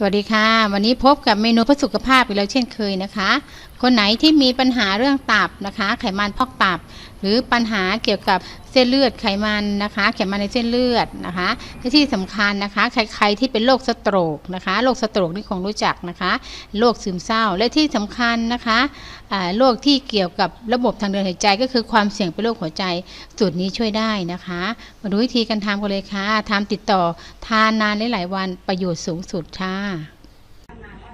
สวัสดีค่ะ วันนี้พบกับเมนูเพื่อสุขภาพอีกแล้วเช่นเคยนะคะ คนไหนที่มีปัญหาเรื่องตับนะคะ ไขมันพอกตับ หรือปัญหาเกี่ยวกับเส้นเลือดไขมันนะคะ ไขมันในเส้นเลือดนะคะและที่สำคัญนะคะ ใครๆที่เป็นโรคสโตรกนะคะ โรคสโตรกนี่คงรู้จักนะคะ โรคซึมเศร้า และที่สำคัญนะคะโรคที่เกี่ยวกับระบบทางเดินหายใจก็คือความเสี่ยงเป็นโรคหัวใจ สูตรนี้ช่วยได้นะคะ มาดูวิธีการทำกันเลยค่ะทำติดต่อทานนานหลายๆวันประโยชน์สูงสุดค่ะ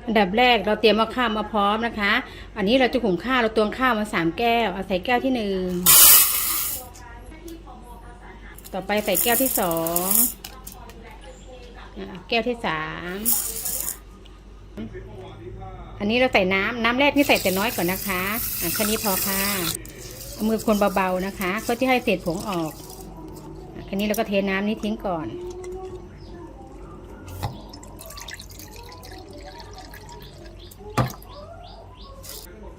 อันดับแรกเราเตรียมเอาข้าวมาพร้อมนะคะ อันนี้เราจะหุงข้าวเราตวงข้าวมาสามแก้ว เอาใส่แก้วที่หนึ่ง ต่อไปใส่แก้วที่สองแก้วที่สามอันนี้เราใส่น้ำน้ำแรกนี่ใส่แต่น้อยก่อนนะคะอะแค่นี้พอค่ะเอามือคนเบาๆนะคะเพื่อที่ให้เศษผงออกอะแค่นี้เราก็เทน้ำนี้ทิ้งก่อน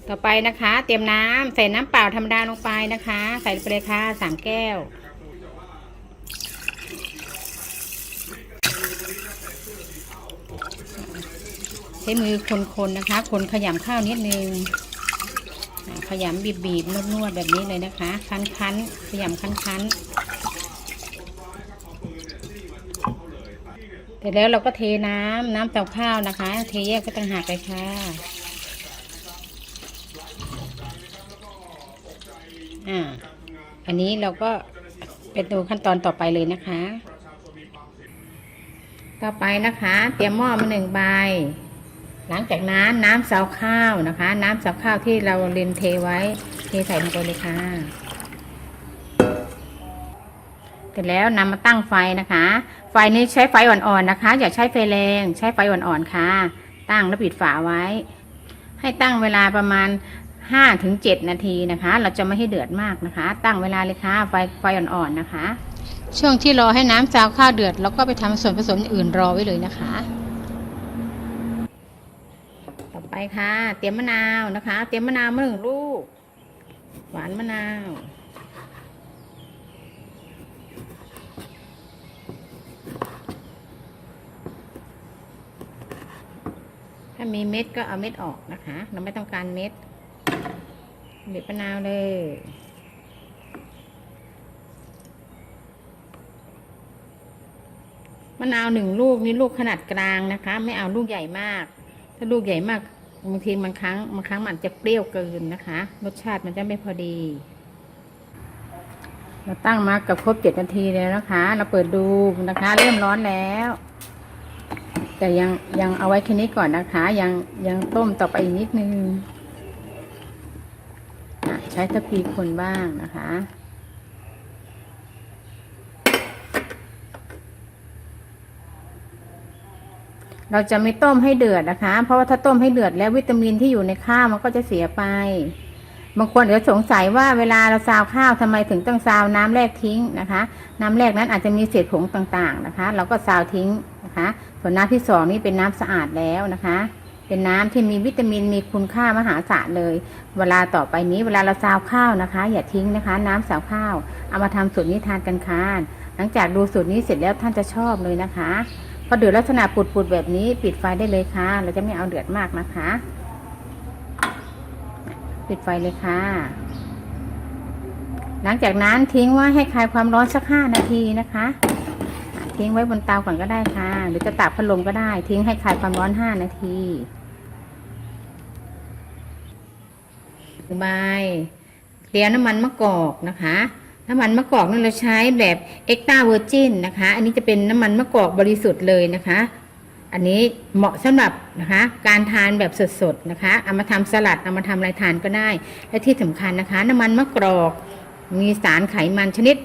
ต่อไปนะคะ เตรียมน้ำใส่น้ำเปล่าธรรมดาลงไปนะคะ ใส่ไปเลยค่ะสามแก้ว ช้มือคนๆนะคะ คนขยำข้าวนิดนึงขยำบีบๆนวดๆแบบนี้เลยนะคะ คั้นๆขยำคั้นๆเสร็จแล้วเราก็เทน้ำน้ำเตาข้าวนะคะ เทแยกก็ต่างหากเลยค่ะอ่าอันนี้เราก็เป็นดูขั้นตอนต่อไปเลยนะคะ ต่อไปนะคะ เตรียมหม้อมาหนึ่งใบ หลังจากนั้นน้ำเสาข้าวนะคะ น้ำเสาข้าวที่เราเรียนเทไว้เทใส่ลงไปเลยค่ะเสร็จแล้วนำมาตั้งไฟนะคะ ไฟนี้ใช้ไฟอ่อนๆนะคะ อย่าใช้ไฟแรงใช้ไฟอ่อนๆค่ะ ตั้งแล้วปิดฝาไว้ ให้ตั้งเวลาประมาณห้าถึงเจ็ดนาทีนะคะ เราจะไม่ให้เดือดมากนะคะ ตั้งเวลาเลยค่ะไฟไฟอ่อนๆนะคะ ช่วงที่รอให้น้ำซาวข้าวเดือดเราก็ไปทำส่วนผสมอื่นรอไว้เลยนะคะ ไปค่ะ เตรียมมะนาวนะคะ เตรียมมะนาวมาหนึ่งลูก หวานมะนาวถ้ามีเม็ดก็เอาเม็ดออกนะคะ เราไม่ต้องการเม็ดบีบมะนาวเลย มะนาวหนึ่งลูกนี่ลูกขนาดกลางนะคะ ไม่เอาลูกใหญ่มาก ถ้าลูกใหญ่มาก บางทีบางครั้งบางครั้งมันจะเปรี้ยวเกินนะคะ รสชาติมันจะไม่พอดี เราตั้งมากับครบเจ็ดนาทีแล้วนะคะ เราเปิดดูนะคะ เริ่มร้อนแล้ว แต่ยังยังเอาไว้แค่นี้ก่อนนะคะ ยังยังต้มต่อไปอีกนิดนึงใช้ตะพีคนบ้างนะคะ เราจะไม่ต้มให้เดือดนะคะ เพราะว่าถ้าต้มให้เดือดแล้ววิตามินที่อยู่ในข้าวมันก็จะเสียไป บางคนเดี๋ยวสงสัยว่าเวลาเราซาวข้าวทำไมถึงต้องซาวน้ำแรกทิ้งนะคะ น้ำแรกนั้นอาจจะมีเศษผงต่างๆนะคะ เราก็ซาวทิ้งนะคะ ส่วนน้ำที่สองนี่เป็นน้ำสะอาดแล้วนะคะ เป็นน้ำที่มีวิตามินมีคุณค่ามหาศาลเลย เวลาต่อไปนี้เวลาเราซาวข้าวนะคะ อย่าทิ้งนะคะ น้ำซาวข้าวเอามาทำสูตรนี้ทานกันค่ะหลังจากดูสูตรนี้เสร็จแล้วท่านจะชอบเลยนะคะ พอเดือดลักษณะปุดๆแบบนี้ปิดไฟได้เลยค่ะ เราจะไม่เอาเดือดมากนะคะ ปิดไฟเลยค่ะ หลังจากนั้นทิ้งไว้ให้คลายความร้อนสักห้านาทีนะคะ ทิ้งไว้บนเตาก่อนก็ได้ค่ะ หรือจะตักพัดลมก็ได้ ทิ้งให้คลายความร้อนห้านาทีใบเตรียมน้ำมันมะกอกนะคะ น้ำมันมะกอกนี่นเราใช้แบบเอ็กตาเวอร์จินนะคะ อันนี้จะเป็นน้ำมันมะกอกบริสุทธิ์เลยนะคะ อันนี้เหมาะสำหรับนะคะการทานแบบสดๆนะคะเอามาทำสลัดเอามาทำอะไรทานก็ได้ และที่สำคัญนะคะ น้ำมันมะกรอกมีสารไขมันชนิด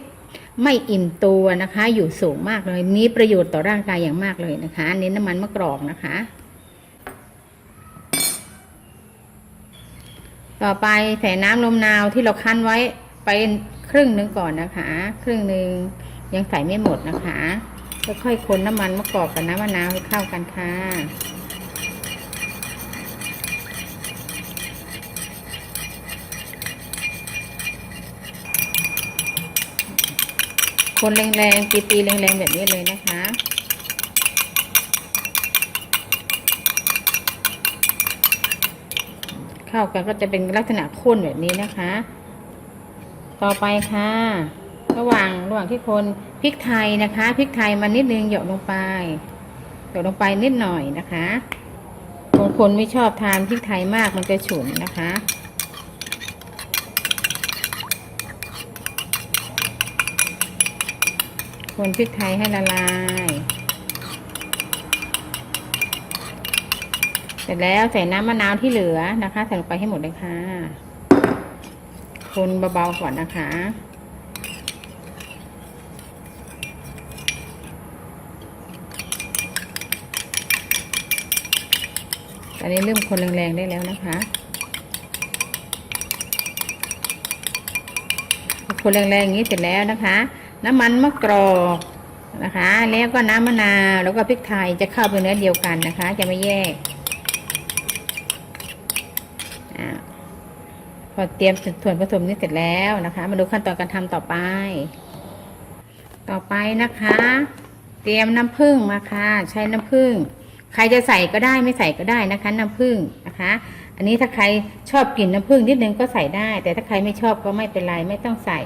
ไม่อิ่มตัวนะคะ อยู่สูงมากเลย มีประโยชน์ต่อร่างกายอย่างมากเลยนะคะอันนี้น้ำมันมะกรอกนะคะ ต่อไปใส่น้ำลมนาวที่เราคั้นไว้ไป ครึ่งหนึ่งก่อนนะคะ ครึ่งหนึ่งยังใส่ไม่หมดนะคะค่อยๆคนน้ำมันมะกอกกับน้ำมะนาวให้เข้ากันค่ะคนแรงๆตีๆแรงๆแบบนี้เลยนะคะข้าวกันก็จะเป็นลักษณะข้นแบบนี้นะคะ ต่อไปค่ะ ระหว่างระหว่างที่คนพริกไทยนะคะพริกไทยมานิดนึงหยดลงไปหยดลงไปนิดหน่อยนะคะบางคนไม่ชอบทานพริกไทยมากมันจะฉุนนะคะคนพริกไทยให้ละลายเสร็จแล้วใส่น้ำมะนาวที่เหลือนะคะใส่ลงไปให้หมดเลยค่ะ คนเบาๆก่อนนะคะ ตอนนี้เริ่มคนแรงๆได้แล้วนะคะ คนแรงๆอย่างนี้เสร็จแล้วนะคะ น้ำมันมะกรอกนะคะ แล้วก็น้ำมะนาว แล้วก็พริกไทยจะเข้าเป็นเนื้อเดียวกันนะคะ จะไม่แยกอา พอเตรียมส่วนผสมนี้เสร็จแล้วนะคะ มาดูขั้นตอนการทำต่อไป ต่อไปนะคะ เตรียมน้ำผึ้งมาค่ะ ใช้น้ำผึ้งใครจะใส่ก็ได้ไม่ใส่ก็ได้นะคะ น้ำผึ้งนะคะ อันนี้ถ้าใครชอบกลิ่นน้ำผึ้งนิดนึงก็ใส่ได้ แต่ถ้าใครไม่ชอบก็ไม่เป็นไรไม่ต้องใส่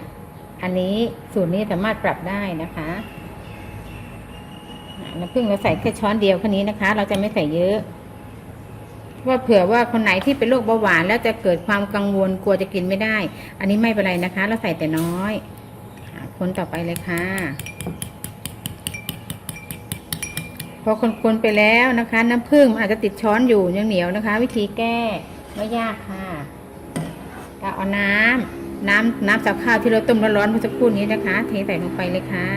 อันนี้สูตรนี้สามารถปรับได้นะคะน้ำผึ้งเราใส่แค่ช้อนเดียวแค่นี้นะคะ เราจะไม่ใส่เยอะ ว่าเผื่อว่าคนไหนที่เป็นโรคเบาหวาน แล้วจะเกิดความกังวลกลัวจะกินไม่ได้ อันนี้ไม่เป็นไรนะคะ เราใส่แต่น้อยคนต่อไปเลยค่ะ พอคนๆไปแล้วนะคะ น้ำผึ้งอาจจะติดช้อนอยู่ยังเหนียวนะคะ วิธีแก้ไม่ยากค่ะก็เอาน้ำน้ำน้ำสับข้าวที่เราต้มร้อนๆเมื่อสักครู่นี้นะคะเทใส่ลงไปเลยค่ะ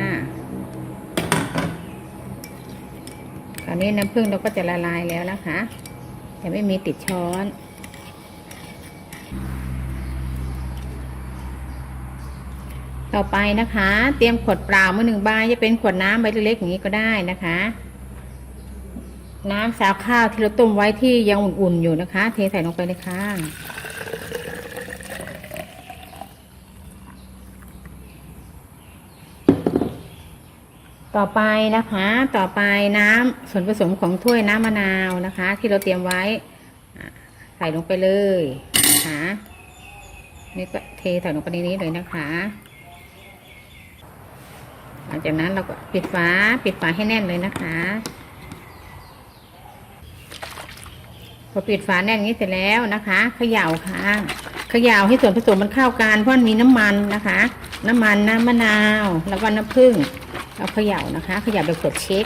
คราวนี้น้ำผึ้งเราก็จะละลายแล้วนะคะ แต่ไม่มีติดช้อนต่อไปนะคะ เตรียมขวดเปล่ามาหนึ่งใบจะเป็นขวดน้ำใบเล็กๆอย่างนี้ก็ได้นะคะ น้ำสาวข้าวที่เราต้มไว้ที่ยังอุ่นๆอยู่นะคะ เทใส่ลงไปเลยค่ะ ต่อไปนะคะ ต่อไปน้ำส่วนผสมของถ้วยน้ำมะนาวนะคะ ที่เราเตรียมไว้ใส่ลงไปเลยนะคะนี่ก็เทใส่ลงไปในนี้เลยนะคะ หลังจากนั้นเราก็ปิดฝาปิดฝาให้แน่นเลยนะคะพอปิดฝาแน่นอย่างนี้เสร็จแล้วนะคะเขย่าค่ะเขย่าให้ส่วนผสมมันเข้ากันเพราะมันมีน้ำมันนะคะ น้ำมันน้ำมะนาวแล้วก็น้ำผึ้ง เอาเขย่านะคะเขย่าแบบกดเช็ค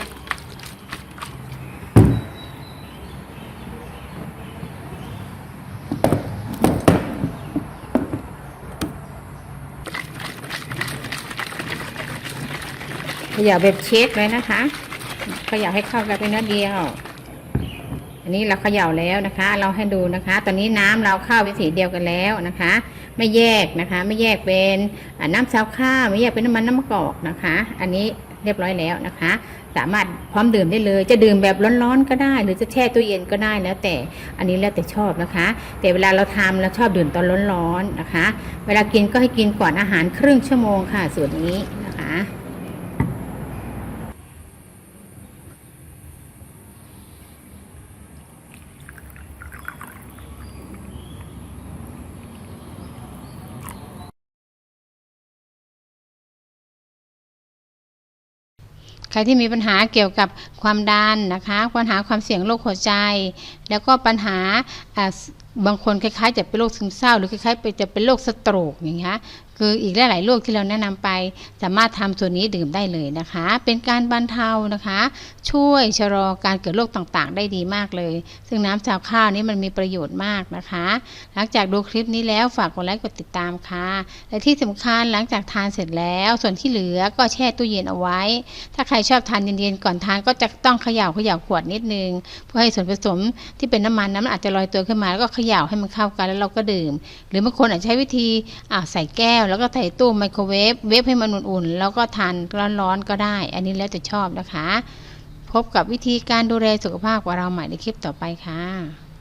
ขย่าแบบเช็คเลยนะคะ ขย่าให้เข้ากันเป็นเนื้อเดียว อันนี้เราเขย่าแล้วนะคะ เราให้ดูนะคะ ตอนนี้น้ำเราเข้าเป็นสีเดียวกันแล้วนะคะ ไม่แยกนะคะ ไม่แยกเป็นอ่าน้ำซาวข้าวไม่แยกเป็นน้ำมันน้ำมะกอกนะคะ อันนี้เรียบร้อยแล้วนะคะ สามารถพร้อมดื่มได้เลย จะดื่มแบบร้อนๆก็ได้ หรือจะแช่ตู้เย็นก็ได้แล้วแต่อันนี้แล้วแต่ชอบนะคะ แต่เวลาเราทำเราชอบดื่มตอนร้อนๆนะคะ เวลากินก็ให้กินก่อนอาหารครึ่งชั่วโมงค่ะส่วนนี้นะคะ ใครที่มีปัญหาเกี่ยวกับความดันนะคะ ปัญหาความเสี่ยงโรคหัวใจ แล้วก็ปัญหา บางคนคล้ายๆ จะเป็นโรคซึมเศร้า หรือคล้ายๆไปจะเป็นโรคสโตรกอย่างเงี้ยคืออีกหลายๆโรคที่เราแนะนำไป สามารถทำส่วนนี้ดื่มได้เลยนะคะ เป็นการบรรเทานะคะ ช่วยชะลอการเกิดโรคต่างๆ ได้ดีมากเลย ซึ่งน้ำชาวข้าวนี้มันมีประโยชน์มากนะคะ หลังจากดูคลิปนี้แล้วฝากกดไลค์กดติดตามค่ะ และที่สำคัญหลังจากทานเสร็จแล้ว ส่วนที่เหลือก็แช่ตู้เย็นเอาไว้ ถ้าใครชอบทานเย็นๆก่อนทานก็จะต้องเขย่าเขย่าขวดนิดนึงเพื่อให้ส่วนผสมที่เป็นน้ำมันนั้นมันอาจจะลอยตัวขึ้นมาแล้วก็เขย่าให้มันเข้ากันแล้วเราก็ดื่ม หรือบางคนอาจจะใช้วิธีอ่าใส่แก้ว แล้วก็ใส่ตู้ไมโครเวฟเวฟให้มันอุ่นๆแล้วก็ทานร้อนๆก็ได้ อันนี้แล้วแต่ชอบนะคะ พบกับวิธีการดูแลสุขภาพของเราใหม่ในคลิปต่อไปค่ะ